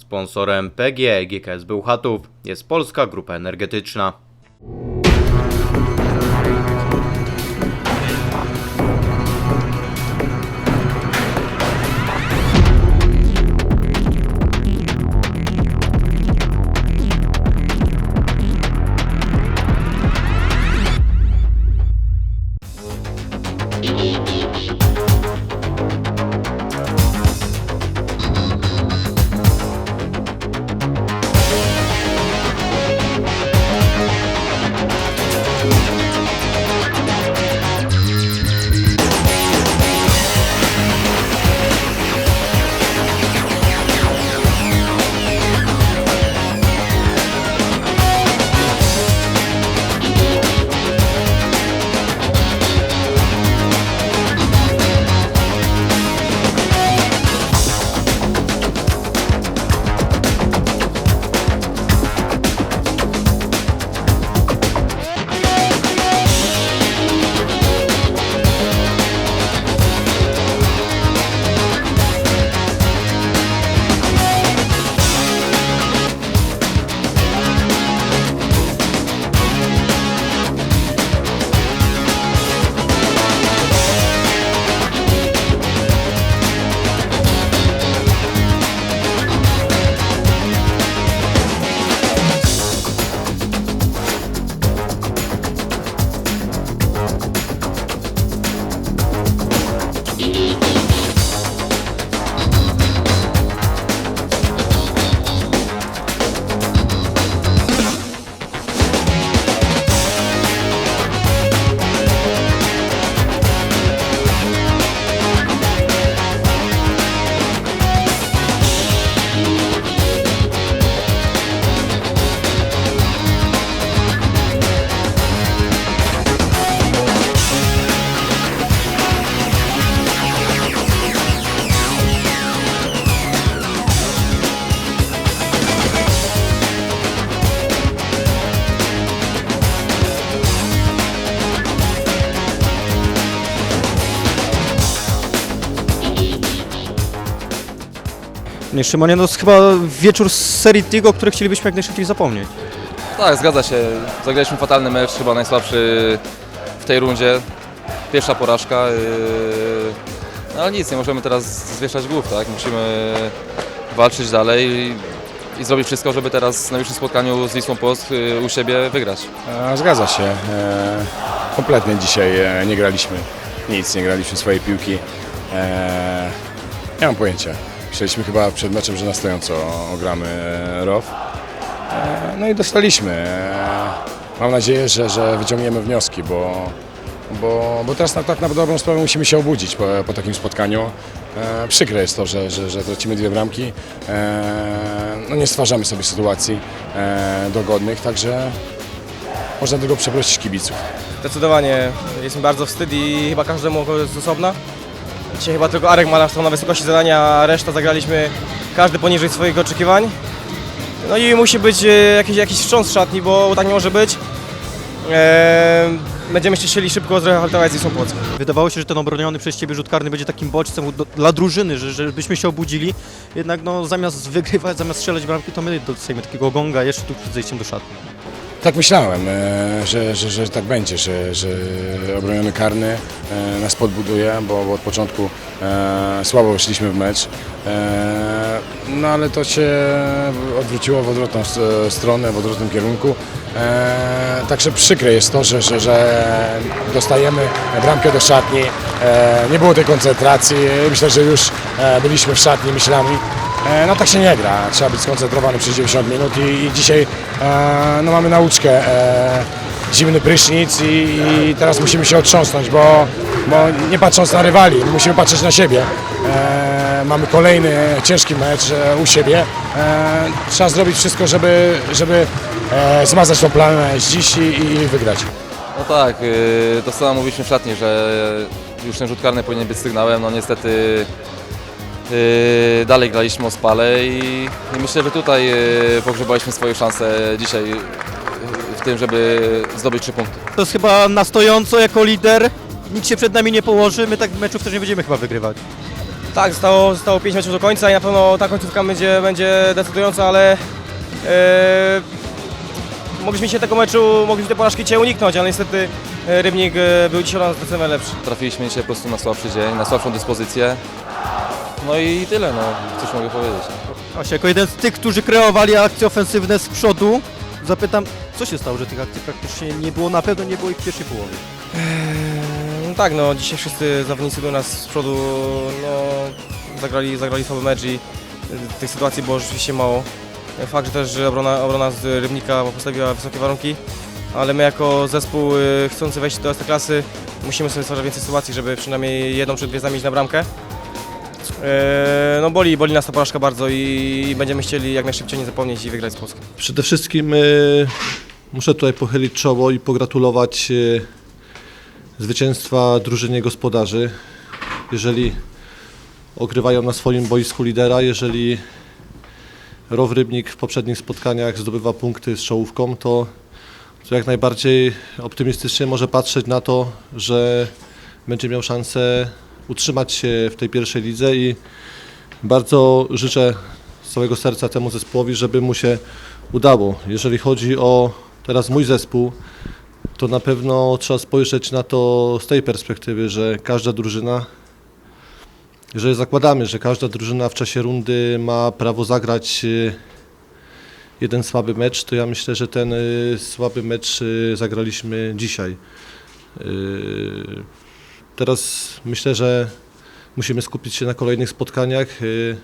Sponsorem PGE GKS Bełchatów jest Polska Grupa Energetyczna. Nie, Szymonie, no to chyba wieczór z serii tych, o których chcielibyśmy jak najszybciej zapomnieć. Tak, zgadza się. Zagraliśmy fatalny mecz, chyba najsłabszy w tej rundzie. Pierwsza porażka. Yy... No ale nic, nie możemy teraz zwieszać głów, tak? Musimy walczyć dalej i, i zrobić wszystko, żeby teraz w najbliższym spotkaniu z Wisłą Płock yy, u siebie wygrać. Zgadza się. E, Kompletnie dzisiaj e, nie graliśmy. Nic, nie graliśmy swojej piłki. E, Nie mam pojęcia. Myśleliśmy chyba przed meczem, że na stojąco ogramy e, ROW. E, No i dostaliśmy. E, Mam nadzieję, że, że wyciągniemy wnioski, bo, bo, bo teraz na, tak na dobrą sprawę musimy się obudzić po, po takim spotkaniu. Przykre jest to, że, że, że tracimy dwie bramki. No nie stwarzamy sobie sytuacji dogodnych, także można tylko przeprosić kibiców. Zdecydowanie jest mi bardzo wstyd i chyba każdemu jest osobna. Dzisiaj chyba tylko Arek ma nas tam na wysokości zadania, a reszta zagraliśmy każdy poniżej swoich oczekiwań. No i musi być e, jakiś, jakiś wstrząs szatni, bo tak nie może być. Eee, będziemy się chcieli szybko zrehabilitować z Wisłą Płock. Wydawało się, że ten obroniony przez Ciebie rzut karny będzie takim bodźcem do, dla drużyny, że, żebyśmy się obudzili. Jednak no, zamiast wygrywać, zamiast strzelać bramki, to my dostajemy takiego gonga jeszcze tu przed zejściem do szatni. Tak myślałem, e, że, że, że tak będzie, że, że obroniony karny e, nas podbuduje, bo, od początku e, słabo weszliśmy w mecz. No ale to się odwróciło w odwrotną stronę, w odwrotnym kierunku. Także przykre jest to, że, że, że dostajemy bramkę do szatni. Nie było tej koncentracji. Myślę, że już byliśmy w szatni myślami. E, No tak się nie gra, trzeba być skoncentrowany przez 90 minut i, i dzisiaj e, no, mamy nauczkę, e, zimny prysznic i, i teraz musimy się otrząsnąć, bo, bo nie patrząc na rywali, musimy patrzeć na siebie. Mamy kolejny ciężki mecz u siebie. Trzeba zrobić wszystko, żeby, żeby zmazać tą plamę z dziś i, wygrać. No tak, to samo mówiliśmy w szatni, że już ten rzut karny powinien być sygnałem. No niestety dalej graliśmy o spale i, i myślę, że tutaj yy, pogrzebaliśmy swoje szanse dzisiaj yy, w tym, żeby zdobyć trzy punkty. To jest chyba na stojąco jako lider. Nikt się przed nami nie położy, my tak meczów też nie będziemy chyba wygrywać. Tak, zostało, zostało 5 meczów do końca i na pewno ta końcówka będzie, będzie decydująca, ale e, mogliśmy się tego meczu, mogliśmy tej porażki dzisiaj uniknąć, ale niestety Rybnik był dzisiaj u nas zdecydowanie lepszy. Trafiliśmy dzisiaj po prostu na słabszy dzień, na słabszą dyspozycję. No i tyle, no, coś mogę powiedzieć. Właśnie, jako jeden z tych, którzy kreowali akcje ofensywne z przodu, zapytam, co się stało, że tych akcji praktycznie nie było, na pewno nie było ich w pierwszej połowie. No tak, no dzisiaj wszyscy zawodnicy u nas z przodu no, zagrali, zagrali słaby mecz i y, tych sytuacji było rzeczywiście mało. Fakt, że też że obrona, obrona z Rybnika postawiła wysokie warunki, ale my jako zespół y, chcący wejść do klasy musimy sobie stworzyć więcej sytuacji, żeby przynajmniej jedną czy dwie zamienić na bramkę. E, No boli, boli nas ta porażka bardzo i, i będziemy chcieli jak najszybciej nie zapomnieć i wygrać z Polską. Przede wszystkim e, muszę tutaj pochylić czoło i pogratulować e, zwycięstwa drużynie gospodarzy. Jeżeli ogrywają na swoim boisku lidera, jeżeli Row Rybnik w poprzednich spotkaniach zdobywa punkty z czołówką, to, to jak najbardziej optymistycznie może patrzeć na to, że będzie miał szansę utrzymać się w tej pierwszej lidze i bardzo życzę z całego serca temu zespołowi, żeby mu się udało. Jeżeli chodzi o teraz mój zespół, to na pewno trzeba spojrzeć na to z tej perspektywy, że każda drużyna, jeżeli zakładamy, że każda drużyna w czasie rundy ma prawo zagrać y, jeden słaby mecz, to ja myślę, że ten y, słaby mecz y, zagraliśmy dzisiaj. Y, Teraz myślę, że musimy skupić się na kolejnych spotkaniach. Y,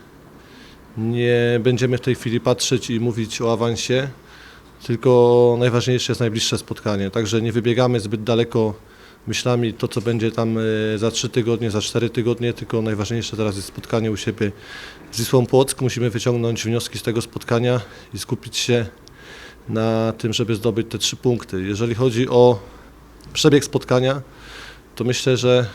nie będziemy w tej chwili patrzeć i mówić o awansie, tylko najważniejsze jest najbliższe spotkanie. Także nie wybiegamy zbyt daleko myślami to, co będzie tam e, za 3 tygodnie, za 4 tygodnie, tylko najważniejsze teraz jest spotkanie u siebie z Wisłą Płock. Musimy wyciągnąć wnioski z tego spotkania i skupić się na tym, żeby zdobyć te trzy punkty. Jeżeli chodzi o przebieg spotkania, to myślę, że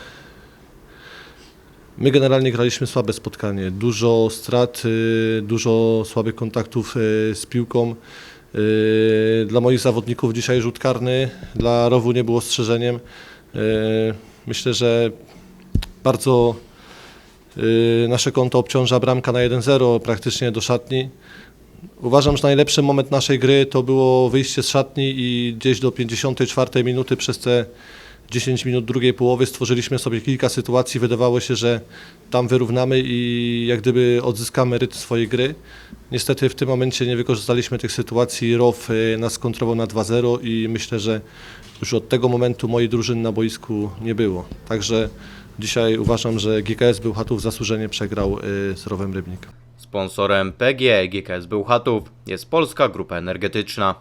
My generalnie graliśmy słabe spotkanie. Dużo strat, y, dużo słabych kontaktów y, z piłką. Y, Dla moich zawodników dzisiaj rzut karny, dla Rowu nie było strzeżeniem. Myślę, że bardzo nasze konto obciąża bramka na 1-0 praktycznie do szatni. Uważam, że najlepszy moment naszej gry to było wyjście z szatni i gdzieś do 54 minuty przez te 10 minut drugiej połowy stworzyliśmy sobie kilka sytuacji. Wydawało się, że tam wyrównamy i jak gdyby odzyskamy rytm swojej gry. Niestety w tym momencie nie wykorzystaliśmy tych sytuacji. ROW y, nas kontrował na 2-0 i myślę, że już od tego momentu mojej drużyny na boisku nie było. Także dzisiaj uważam, że GKS Bełchatów zasłużenie przegrał y, z Rowem Rybnik. Sponsorem PGE GKS Bełchatów jest Polska Grupa Energetyczna.